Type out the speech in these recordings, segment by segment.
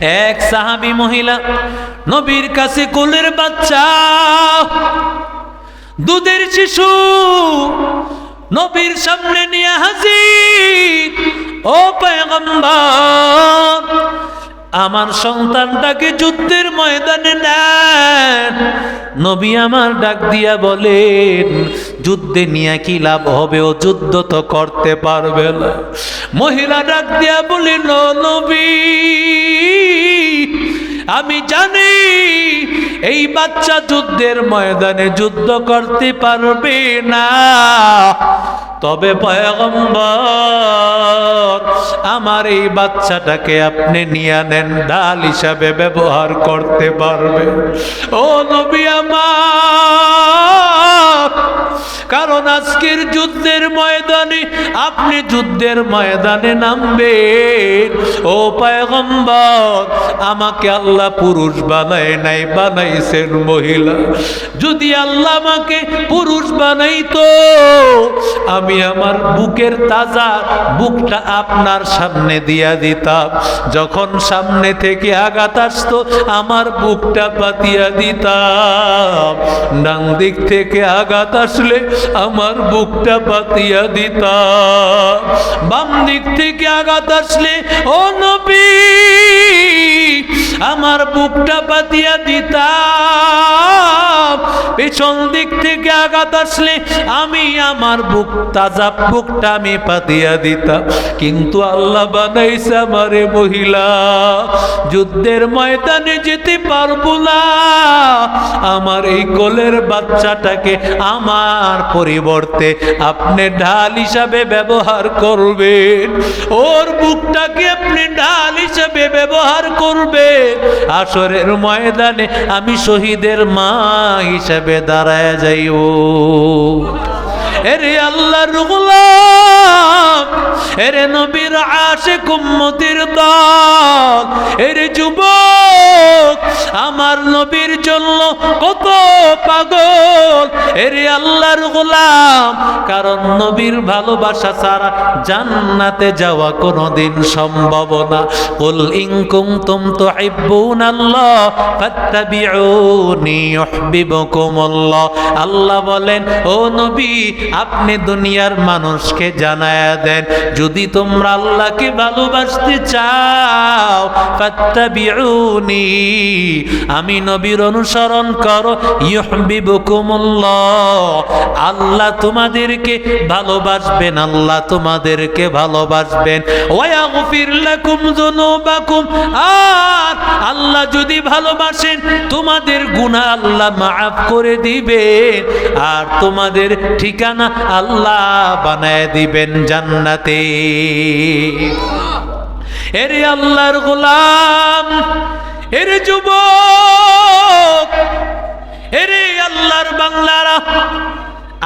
এক সাহাবি মহিলা, নবীর কাছে কোলের বাচ্চা। দুধের শিশু নবীর সামনে নিয়ে হাজির। ও পয়গম্বর আমার সন্তানটাকে যুদ্ধের ময়দানে নেন। নবী আমার ডাক দিয়া বলেন, যুদ্ধে নিয়ে কি লাভ হবে? ও যুদ্ধ তো করতে পারবে না। মহিলা ডাক দিয়া বলেন নবী, আমি জানি এই বাচ্চা যুদ্ধের ময়দানে যুদ্ধ করতে পারবে না। তবে পয়গম্বর, আমার এই বাচ্চাটাকে আপনি নিয়ে নেন ডাল হিসাবে ব্যবহার করতে পারবে। ও নবী আমার! কারণ আজকের যুদ্ধের ময়দানে আপনি যুদ্ধের ময়দানে নামবেন। ও পয়গম্বর, আমাকে আল্লাহ পুরুষ বানায় নাই, বানাইছেন মহিলা। যদি আল্লাহ আমাকে পুরুষ বানাইতো, আমি আমার বুকের তাজা বুকটা আপনার সামনে দিয়া দিতাম। যখন সামনে থেকে আঘাত আসতো, আমার বুকটা পাতিয়া দিতাম। ডান দিক থেকে আঘাত আসলে আমার বুকটা পাতিয়া দিতাম বাম দিক থেকে আঘাত আসলে, ও নবী, আমার বুকটা পাতিয়া দিতাম পেছন দিক থেকে আঘাত আসলে, আমি আমার বুক, তাজা বুকটা আমি পাতিয়া দিতাম কিন্তু আল্লাহ বানাইছে আমারে মহিলা, যুদ্ধের ময়দানে যেতে পারব না। আমার এই কোলের বাচ্চাটাকে আমার পরিবর্তে আপনি ঢাল হিসাবে ব্যবহার করবেন। ওর বুকটাকে আপনি ঢাল হিসাবে ব্যবহার করবেন। আসরের ময়দানে আমি শহীদের মা হিসাবে দাঁড়ায় যাইব। এরে আল্লাহর গোলাম, এরে নবীর আশে কুম্মতির দল, এরে যুবক, আমার নবীর জন্য কত পাগল, এরে আল্লাহর গোলাম, কারণ নবীর ভালোবাসা ছাড়া জান্নাতে যাওয়া কোনোদিন সম্ভব না। কুল ইন কুনতুম তুহিব্বুনাল্লাহ, ফাত্তাবিউনি ইউহিব্বুকুমুল্লাহ। আল্লাহ বলেন, ও নবী আপনি দুনিয়ার মানুষকে জানায়া দেন, যদি তোমরা আল্লাহকে ভালোবাসতে চাও, ফাত্তাবিউনি, আমি নবীর অনুসরণ করো ইউহিব্বুকুমুল্লাহ আল্লাহ তোমাদেরকে ভালোবাসবেন, আল্লাহ তোমাদেরকে ভালোবাসবেন। ওয়াগফির লাকুম যুনুবাকুম, আর আল্লাহ যদি ভালোবাসেন, তোমাদের গুনাহ আল্লাহ মাফ করে দিবেন। আর তোমাদের ঠিকানা আল্লাহ বানায় দিবেন জান্নাতে। এরে আল্লাহর গোলাম, এরে যুবক, এরে আল্লাহর বাংলারা।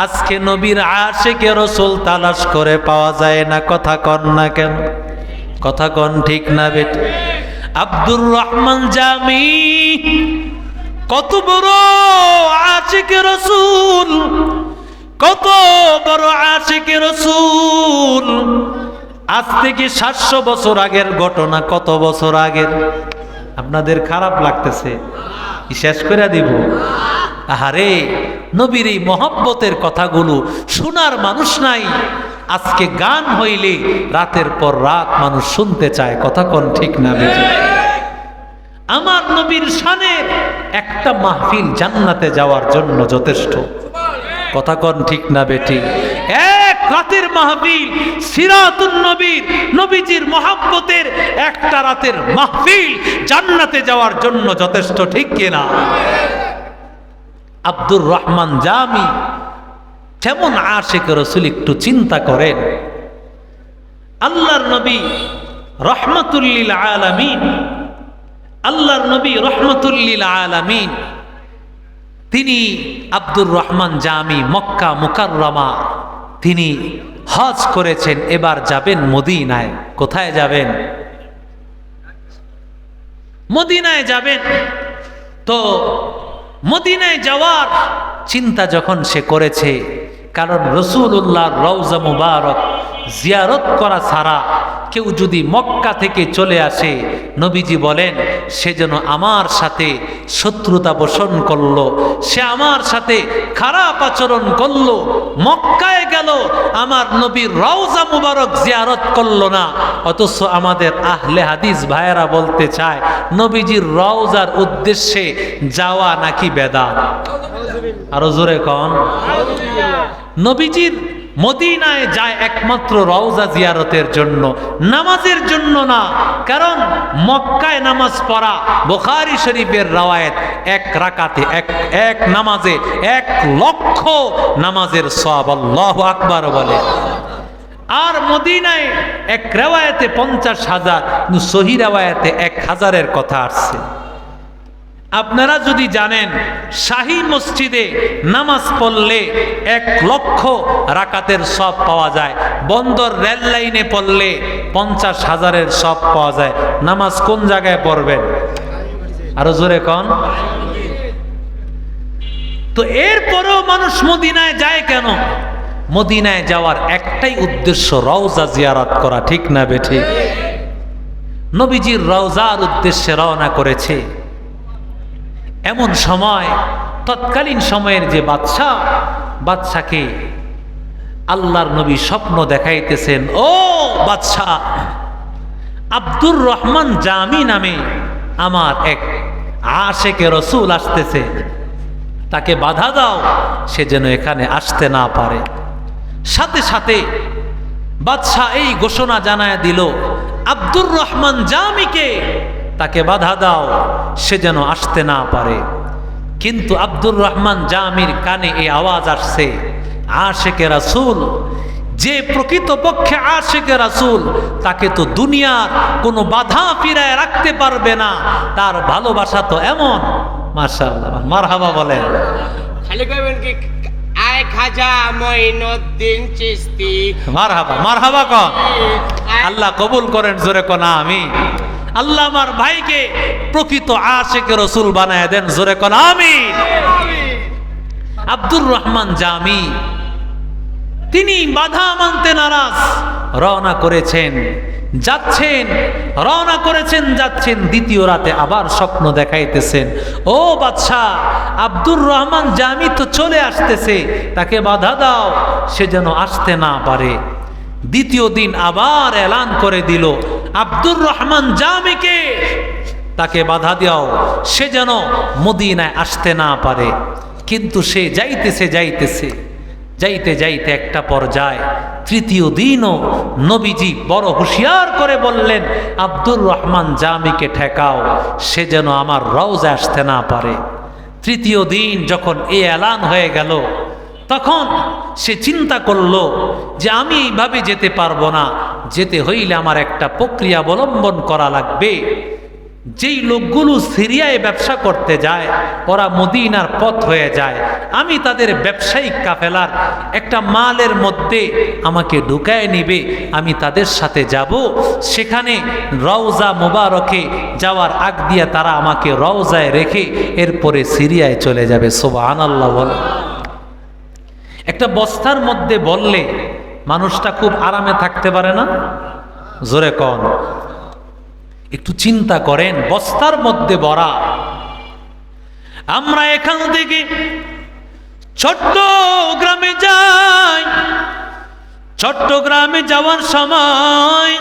আজকে নবীর আশেকে রসুল তালাশ করে পাওয়া যায় না, কথা কন না কেন? কথা কন ঠিক না বেট? আব্দুর রহমান জামি, কত বড় আশেকে রসুল কত বড় আশেকে রসুল? আজ থেকে সাতশো বছর আগের ঘটনা, কত বছর আগের? আপনাদের খারাপ লাগতেছে শেষ করে দিব? আহারে, নবীর এই মহব্বতের কথাগুলো শোনার মানুষ নাই। আজকে গান হইলে রাতের পর রাত মানুষ শুনতে চায়, কথা কোন ঠিক না বেজে আমার নবীর শানের একটা মাহফিল জান্নাতে যাওয়ার জন্য যথেষ্ট। কথা কন ঠিক না বেটি এক রাতের মাহফিল, সিরাতুন নবীর, নবীজির মহাব্বতের একটা রাতের মাহফিল জান্নাতে যাওয়ার জন্য যথেষ্ট, ঠিক কিনা আব্দুর রহমান জামি যেমন আশেখ রসুল একটু চিন্তা করেন, আল্লাহর নবী রহমতুল্লিল আলামিন, আল্লাহর নবী রহমতুল্লিল আলামিন তিনি আব্দুর রহমান জামি, মক্কা মুকাররমা। তিনি হজ করেছেন, এবার যাবেন মদিনায়। কোথায় যাবেন? মদিনায় যাবেন। তো মদিনায় যাওয়ার চিন্তা যখন সে করেছে, কারণ রসুল্লাহ রৌজা মুবারক জিয়ারত করা ছাড়া কেউ যদি মক্কা থেকে চলে আসে, নবীজি বলেন, সে যেন আমার সাথে শত্রুতা পোষণ করল, সে আমার সাথে খারাপ আচরণ করল, মক্কায় গেল, আমার নবীর রওজা মুবারক জিয়ারত করল না। অথচ আমাদের আহলে হাদিস ভাইয়েরা বলতে চায়, নবীজির রওজার উদ্দেশ্যে যাওয়া নাকি বেদা আরও জোরে কন। নবীজির মদিনায় যায় একমাত্র রওজা জিয়ারতের জন্য, নামাজের জন্য না, কারণ মক্কায় নামাজ পড়া বোখারি শরীফের রাওয়ায়াত এক রাকাতে, এক এক নামাজে এক লক্ষ নামাজের সব আল্লাহ আকবার বলে। আর মদিনায় এক রেওয়ায়তে পঞ্চাশ হাজার সহি রেওয়ায়তে এক হাজারের কথা আসছে। আপনারা যদি জানেন, শাহী মসজিদে নামাজ পড়লে এক লক্ষ রাকাতের সব পাওয়া যায়। বন্দর রেল লাইনে পড়লে পঞ্চাশ হাজারের সব পাওয়া যায়। নামাজ কোন জায়গায় পড়বেন? আরও জোরে কন। তো এরপরেও মানুষ মদিনায় যায় কেন? মদিনায় যাওয়ার একটাই উদ্দেশ্য রওজা জিয়ারত করা, ঠিক না বেঠে? নবীজির রওজার উদ্দেশ্যে রওনা করেছে। এমন সময়, তৎকালীন সময়ের যে বাদশাহ বাদশাকে আল্লাহর নবী স্বপ্ন দেখাইতেছেন, ও বাদশাহ আব্দুর রহমান জামি নামে আমার এক আশেকে রসুল আসতেছে। তাকে বাধা দাও, সে যেন এখানে আসতে না পারে। সাথে সাথে বাদশাহ এই ঘোষণা জানায় দিল, আব্দুর রহমান জামিকে তাকে বাধা দাও সে যেন আসতে না পারে। কিন্তু আব্দুর রহমান জামির কানে এই আওয়াজ আসছে আশেকে রাসুল যে প্রকৃতপক্ষে আশেকে রাসুল তাকে তো দুনিয়ার কোনো বাধা ফিরায় রাখতে পারবে না তার ভালোবাসা তো এমন। মার্শাল্লাহ মারহাবা বলেন। খালি কইবেন কি আয় খাজা মঈনুদ্দিন চিস্তি মারহাবা মারহাবা কন। আল্লাহ কবুল করেন জোরে কনা আমি আল্লাহ আমার ভাইকে প্রকৃত আশেকে রসুল বানায় দেন, জোরে কনা আমি আব্দুর রহমান জামি, তিনি বাধা মানতে নারাজ, রওনা করেছেন, যাচ্ছেন, রওনা করেছেন, যাচ্ছেন, দ্বিতীয় রাতে আবার স্বপ্ন দেখাইতেছেন। ও বাদশাহ, আব্দুর রহমান জামি তো চলে আসতেছে, তাকে বাধা দাও, সে যেন আসতে না পারে। দ্বিতীয় দিন আবার এলান করে দিল। আব্দুর রহমান জামিকে তাকে বাধা দাও সে যেন মদিনায় আসতে না পারে। কিন্তু সে যাইতেছে যাইতেছে। যাইতে যাইতে একটা পর্যায়। তৃতীয় দিনও নবীজি বড় হুঁশিয়ার করে বললেন, আব্দুর রহমান জামিকে ঠেকাও। সে যেন আমার রওজে আসতে না পারে। তৃতীয় দিন যখন এ এলান হয়ে গেল তখন সে চিন্তা করল যে আমি এইভাবে যেতে পারব না। যেতে হইলে আমার একটা প্রক্রিয়া অবলম্বন করা লাগবে। যেই লোকগুলো সিরিয়ায় ব্যবসা করতে যায়, ওরা মদিনার পথ হয়ে যায়। আমি তাদের ব্যবসায়িক কাফেলার একটা মালের মধ্যে আমাকে ঢুকায় নিবে, আমি তাদের সাথে যাব। সেখানে রওজা মোবারকে যাওয়ার আগ দিয়ে তারা আমাকে রওজায় রেখে এরপরে সিরিয়ায় চলে যাবে। সোবাহ আল্লাহ বলে। একটা বস্তার মধ্যে বললে মানুষটা খুব আরামে থাকতে পারে না? জোরে কন। একটু চিন্তা করেন, বস্তার মধ্যে বরা আমরা এখান থেকে ছোট্ট গ্রামে যাই। চট্টগ্রামে যাওয়ার সময়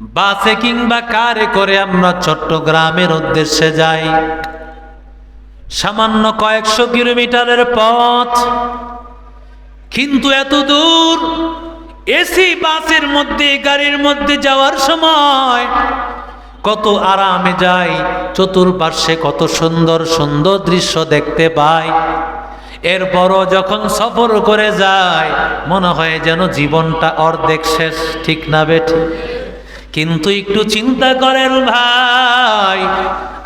বাসে কিংবা কারে করে আমরা চট্টগ্রামের উদ্দেশ্যে যাই। সামান্য কয়েকশো কিলোমিটারের পথ। কিন্তু এত দূর এসি বাসের মধ্যে, গাড়ির মধ্যে যাওয়ার সময় কত আরামে যাই, চতুর্পার্শ্বে কত সুন্দর সুন্দর দৃশ্য দেখতে পাই। এরপরও যখন সফর করে যায় মনে হয় যেন জীবনটা অর্ধেক শেষ, ঠিক না বেঠি? কিন্তু একটু চিন্তা করেন ভাই,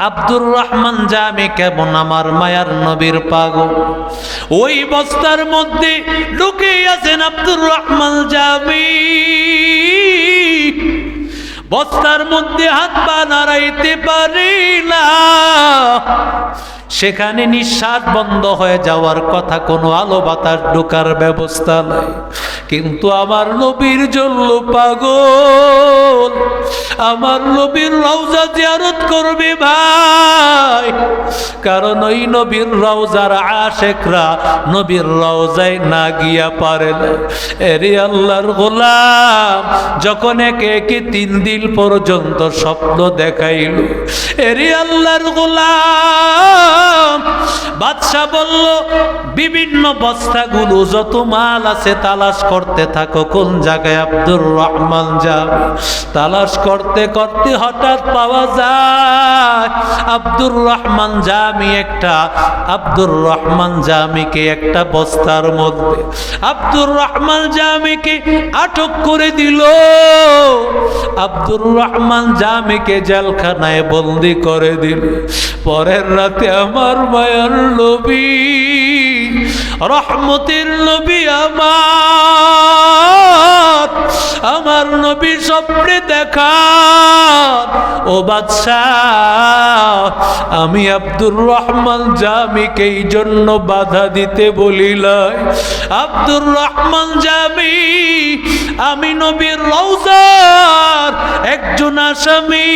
আব্দুর রহমান জামে কেমন আমার মায়ার নবীর পাগল। ওই বস্তার মধ্যে ঢুকে আছেন আব্দুর রহমান জামি। বস্তার মধ্যে হাত পা নাড়াইতে পারি না। সেখানে নিঃশ্বাস বন্ধ হয়ে যাওয়ার কথা কোনো আলো বাতাস ঢোকার ব্যবস্থা নাই। কিন্তু আমার নবীর জন্য পাগল। আমার নবীর রওজা জিয়ারত করবে ভাই। কারণ ওই নবীর রওজার আশেকরা নবীর রওজায় না গিয়া পারে এরে আল্লাহর গোলাম, যখন একে একে তিন দিন পর্যন্ত স্বপ্ন দেখাইল, এরে আল্লাহর গোলাম, বাদশাহ বলল, বিভিন্ন বস্তাগুলো যত মাল আছে তালাশ করতে থাকো, কোন জায়গায় আব্দুর রহমান যাবে? তালাশ করতে করতে করতে হঠাৎ পাওয়া যায় আব্দুর রহমান জামি একটা, আব্দুর রহমান জামিকে একটা বস্তার মধ্যে, আব্দুর রহমান জামিকে আটক করে দিল। আব্দুর রহমান জামিকে জেলখানায় বন্দি করে দিল। পরের রাতে আমার মায়ার নবী রহমতের নবী আমার আমার নবী স্বপ্নে দেখা। ও বাদশাহ, আমি আব্দুর রহমান জামিকে এই জন্য বাধা দিতে বলিলাই আব্দুর রহমান জামি, আমি নবীর রওজার একজন আসামি।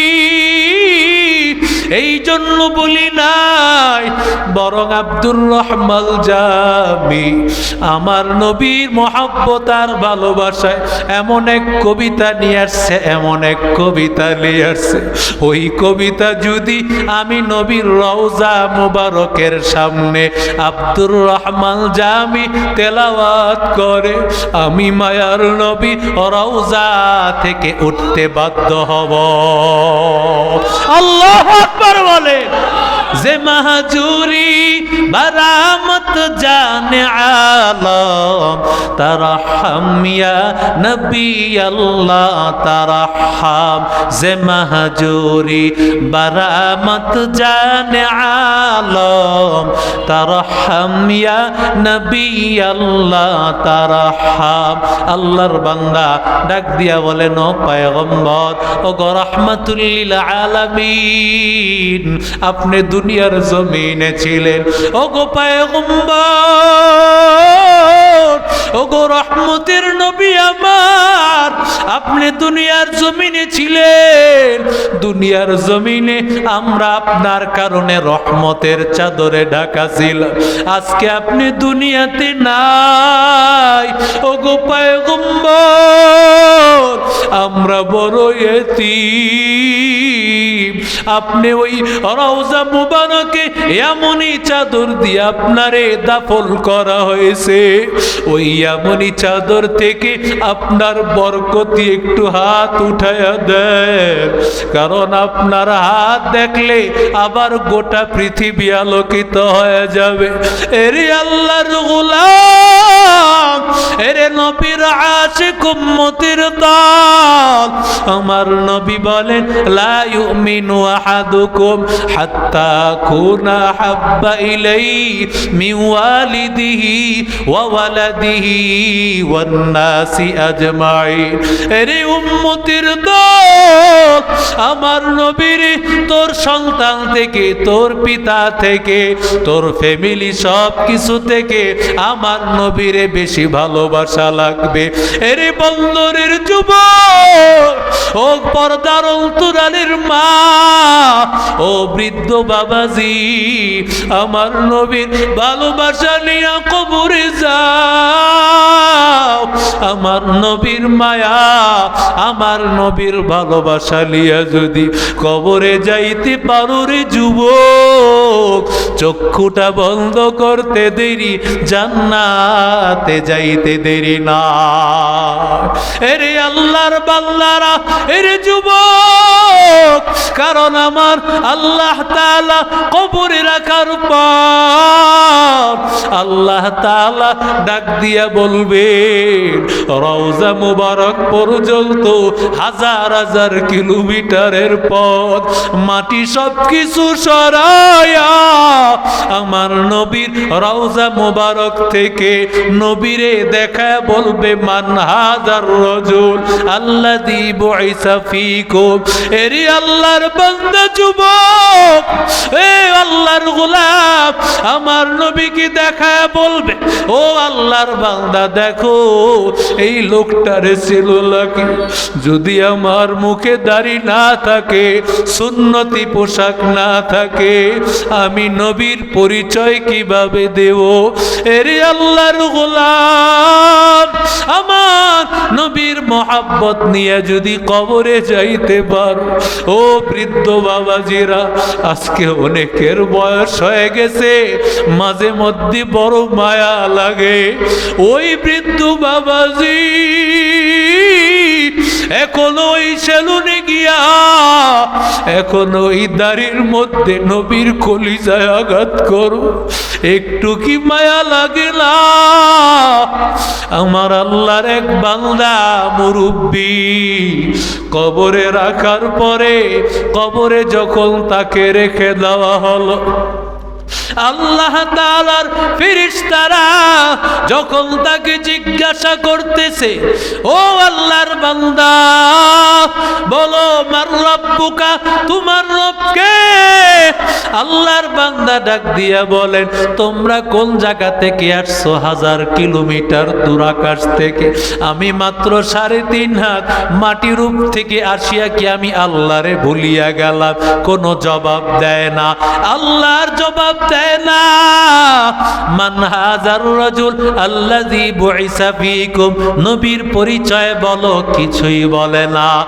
এই জন্য বলি নাই, বরং আব্দুর রহমান জামি, আমার নবীর মহাব্বত আর ভালোবাসায় এমন এক কবিতা নিয়ে আসছে, এমন এক কবিতা নিয়ে আসছে। ওই কবিতা যদি আমি নবীর রওজা মুবারকের সামনে আব্দুর রহমান জামি তেলাওয়াত করে, আমি মায়ার নবী রওজা থেকে উঠতে বাধ্য হব। আল্লাহ আকবার বলে যে মাহাজুরি বারামত জানে আলম তারাহম ইয়া নবী আল্লাহ তারাহম যে মাহাজুরি বারামত জানে আলম তারাহম ইয়া নবী আল্লাহ তারাহম আল্লাহর বান্দা ডাক দিয়া বলেন ও পয়গম্বর ও গো আলামিন, আপনি দুনিয়ার জমিনে ছিলেন। ও গো পয়গম্বর ও গো রহমতের নবী আমার। আপনি দুনিয়ার জমিনে ছিলেন। দুনিয়ার জমিনে আমরা আপনার কারণে রহমতের চাদরে ঢাকা ছিলাম। আজকে আপনি দুনিয়াতে নাই। ও গো পয়গম্বর, আমরা বড় এতি আপনি ওই রওজা মুবারকে এমনই চাদর দিয়ে আপনারে দাফল করা হয়েছে। ওই এমনই চাদর থেকে আপনার বরকতি একটু হাত উঠায়া দেন কারণ আপনার হাত দেখলে আবার গোটা পৃথিবী আলোকিত হয়ে যাবে। এরে আল্লাহর গোলাম, এরে নবীর আশিক উম্মতির দল আমার নবী বলেন, লা ইউমিনু আহাদুকুম হাত্তা কুনা হাব্বা ইলাই মিন ওয়ালিদিহি ওয়া ওয়ালাদিহি ওয়ান নাসি আজমাইন। এরে উম্মতির দল আমার নবীর তোর সন্তান থেকে, তোর পিতা থেকে, তোর ফ্যামিলি সব কিছু থেকে আমার নবীরে বেশি ভালোবাসা লাগবে। এরে বন্দরের যুব ও পর্দার অন্তরালের মা, ও বৃদ্ধ বাবাজি, আমার নবীর ভালোবাসা নিয়ে কবরে যাও। আমার নবীর মায়া আমার নবীর ভালোবাসা লিয়া যদি কবরে যাইতে পারো রে যুবক, চক্ষুটা বন্ধ করতে দেরি, জান্নাতে যাইতে দেরি না। এরে আল্লাহর বাল্লারা এরে যুবক, কারণ আমার আল্লাহ তাআলা কবরে রাখার পর আল্লাহ তাআলা ডাক দিয়া বলবে রওজা মুবারক পর্যন্ত হাজার হাজার কিলোমিটারের পথ। মাটি সব কিছু সরায়া আমার নবীর রওজা মুবারক থেকে নবীরে দেখা বলবে, মান হাজার রজুল আল্লাযী বুইসা ফীকুম। এরি আল্লাহর বান্দা যুবক, এ আল্লাহর গোলাপ আমার নবীকে দেখায় বলবে? ও আল্লাহর বান্দা, দেখো, এই লোকটারে ছিল লাগে যদি আমার মুখে দাড়ি না থাকে, সুন্নতি পোশাক না থাকে, আমি নবীর পরিচয় কীভাবে দেব? এরে আল্লাহর গোলাম, আমার নবীর মহাব্বত নিয়ে যদি কবরে যাইতে পারো। ও বৃদ্ধ বাবাজিরা, আজকে অনেকের বয়স হয়ে গেছে, মাঝে মধ্যে বড় মায়া লাগে। ওই বৃদ্ধ বাবাজি এখন ওই সেলুনে গিয়া এখন ওই দাড়ির মধ্যে নবীর কলিজায় আঘাত করো। একটু কি মায়া লাগে আমার আল্লাহর এক বাংলা মুরব্বী, কবরে রাখার পরে, কবরে যখন তাকে রেখে দেওয়া হলো আল্লাহ তাআলার ফেরেশতারা যখন তাকে জিজ্ঞাসা করতেছে, ও আল্লাহর বান্দা, বলো, মার তোমার রবকে? আল্লাহর বান্দা ডাক দিয়া বলেন, তোমরা কোন জায়গা থেকে আসছো? হাজার কিলোমিটার দূর আকাশ থেকে। আমি মাত্র সাড়ে তিন হাত মাটির রূপ থেকে আসিয়া কি আমি আল্লাহরে ভুলিয়া গেলাম? কোনো জবাব দেয় না। আল্লাহর জবাব না। মান নবীর পরিচয় বলো, কিছুই বলে না।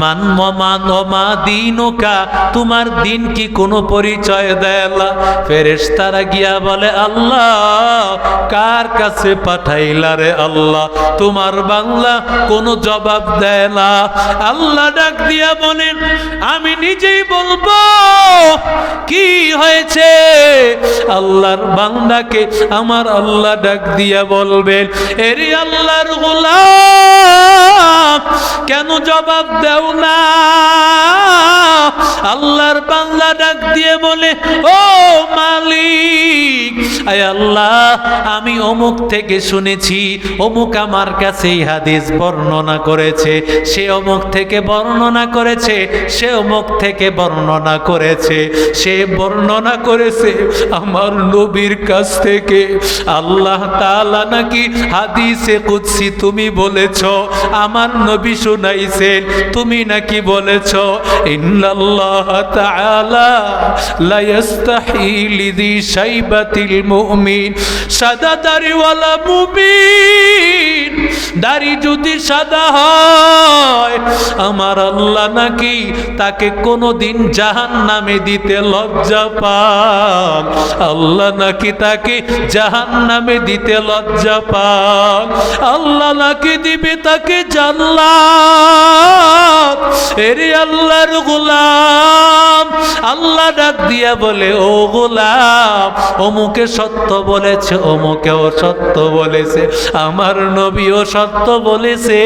মান মমান মা দিনুকা, তোমার দিন কি কোনো পরিচয় দেয় না? ফেরেশতারা গিয়া বলে, আল্লাহ, কার কাছে পাঠাইলা রে আল্লাহ? তোমার বাংলা কোনো জবাব দেয় না। আল্লাহ ডাক দিয়া বলেন, আমি নিজেই বলব, কি হয়েছে? আল্লাহর বান্দাকে আমার আল্লাহ ডাক দিয়া বলবেন, এরি আল্লাহর গোলাম, কেন জবাব দেও না? আল্লাহর বান্দা ডাক দিয়ে বলে, ও মালিক, আয় আল্লাহ, আমি অমুক থেকে শুনেছি, অমুক আমার কাছে এই হাদিস বর্ণনা করেছে, সে অমুক থেকে বর্ণনা করেছে, সে অমুক থেকে বর্ণনা করেছে, সে বর্ণনা করেছে, আমার নবীর কাছ থেকে আল্লাহ তাআলা নাকি হাদিসে কুদসি তুমি বলেছ? আমার নবী শুনাইছেন, তুমি নাকি বলেছ, ইন্নাল্লাহ তাআলা লা ইস্তাহি লিযি শাইবাতিল মুমিন। সাদা দাড়িওয়ালা মুমিন, দাড়ি যদি সাদা হয়, আমার আল্লাহ নাকি তাকে কোনোদিন জাহান নামে দিতে লজ্জা পান। আল্লাহ নাকি তাকে জাহান নামে দিতে লজ্জা পান? আল্লাহ নাকি দিবে তাকে জান্নাত? এরে আল্লাহর গোলাম, আল্লাহ ডাক দিয়া বলে, ও গোলাম অমুকে সত্য বলেছে, অমুকেও সত্য বলেছে, আমার নবীও সত্য বলেছে,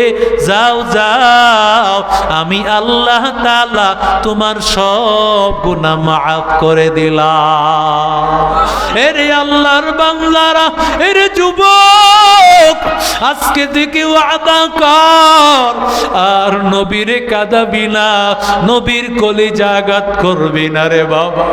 যাও যাও, আমি আল্লাহ তালা তোমার সব গুনাহ মাফ করে দিলাম। এরে আল্লাহর বাংলারা এরে যুবক! আজকে থেকে ওয়াদা কর। আর নবীরে কাঁদাবি না, নবীর কলি জাগাত করবি না রে বাবা।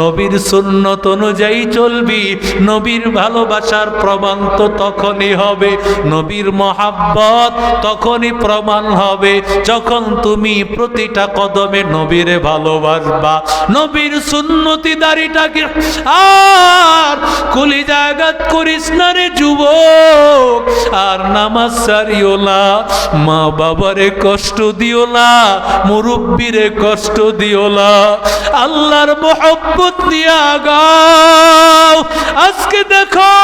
নবীর সুন্নত অনুযায়ী চলবি, নবীর ভালোবাসার প্রমাণ তো তখনই হবে, নবীর মহাব্বত তখনই প্রমাণ হবে, যখন তুমি প্রতিটা কদমে নবীরে ভালোবাসবা। নবীর সুন্নতি দাড়িটাকে আর কলি জাগাত করিস না রে যুবক। আর নামাজ সারিও না। মা বাবারে কষ্ট দিও না, মুরব্বীরে কষ্ট দিও না। আল্লাহর মোহব্বত দিয়া গাও আজকে দেখো,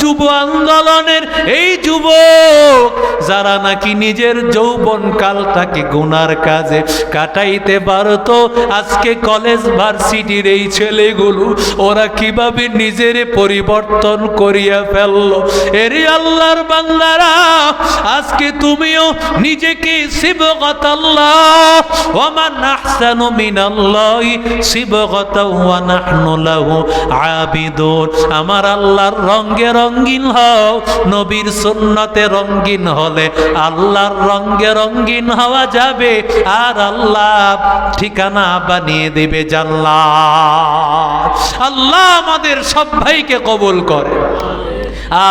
যুব আন্দোলনের এই যুবক, যারা নাকি নিজের যৌবন কালটাকে গুনার কাজে কাটাইতে পারতো, আজকে কলেজ ভার্সিটির এই ছেলেগুলো, ওরা কীভাবে নিজের পরিবর্তন করিয়া ফেলল? এরে আল্লাহর বান্দারা, আজকে তুমিও নিজেকে আমার আল্লাহর রঙ্গে রঙ্গিন হও, নবীর সুন্নতে রঙ্গিন হলে আল্লাহর রঙ্গে রঙ্গিন হওয়া যাবে। আর আল্লাহ ঠিকানা বানিয়ে দেবে জান্নাত। আল্লাহ আমাদের সব ভাইকে কবুল করে। আর